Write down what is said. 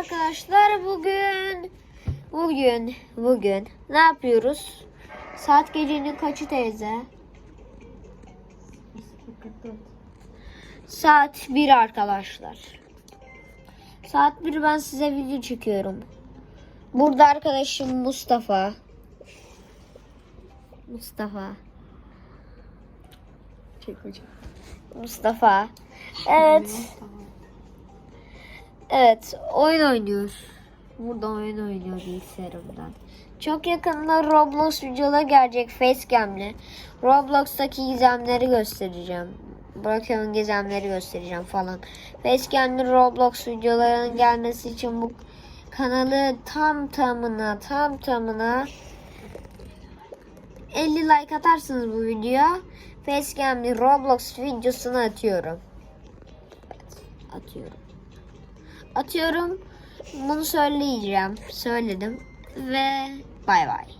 arkadaşlar bugün bugün bugün ne yapıyoruz? Saat gecenin kaçı teyze? Saat 1 arkadaşlar. Saat 1 ben size video çekiyorum. Burada arkadaşım Mustafa. Mustafa. Çek hocam. Mustafa. Evet. Evet, oyun oynuyor. Burada oyun oynuyor bilgisayarımdan. Çok yakında Roblox videoları gelecek facecam'li. Roblox'taki gizemleri göstereceğim. Brokeon gizemleri göstereceğim falan. Facecam'li Roblox videolarının gelmesi için bu kanalı tam tamına tam tamına 50 like atarsınız bu videoya. Facecam'li Roblox videosunu atıyorum. Evet, atıyorum. Atıyorum. Bunu söyleyeceğim. Söyledim. Ve bay bay.